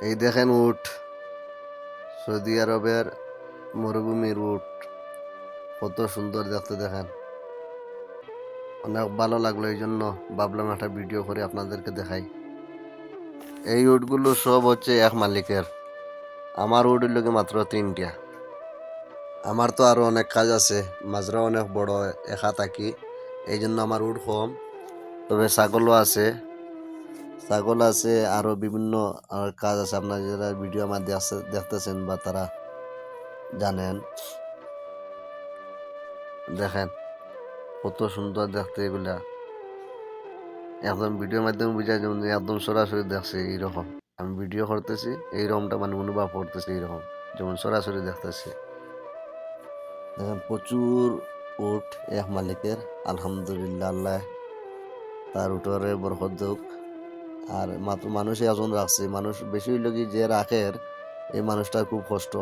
এই দেখেন উট। সৌদি আরবের মরুভূমির উট। কত সুন্দর দেখতে দেখেন। অনেক ভালো লাগল এই জন্য ভাবলাম একটা ভিডিও করে আপনাদেরকে দেখাই। এই উটগুলো সব হচ্ছে এক মালিকের। আমার উট হইল মাত্র তিনটা। আমার তো আরও অনেক কাজ আছে। মাজরা অনেক বড়, একা থাকি এই জন্য আমার উট কম। তবে ছাগলও আছে। ছাগল আছে, আরও বিভিন্ন কাজ আছে। আপনার যারা ভিডিও আমার দেখতেছেন বা তারা জানেন, দেখেন কত সুন্দর দেখতে এগুলা। একদম ভিডিওর মাধ্যমে বুঝা যেমন একদম সরাসরি দেখছে এইরকম। আমি ভিডিও করতেছি এইরকমটা মানে অনুভব করতেছি এইরকম। যেমন সরাসরি দেখতেছি। দেখেন প্রচুর উট এক মালিকের। আলহামদুলিল্লাহ, আল্লাহ তার উঠরে বরকত আর মানুষে একজন রাখছে। মানুষ বেশি লোকই যে রাখের এই মানুষটা খুব কষ্ট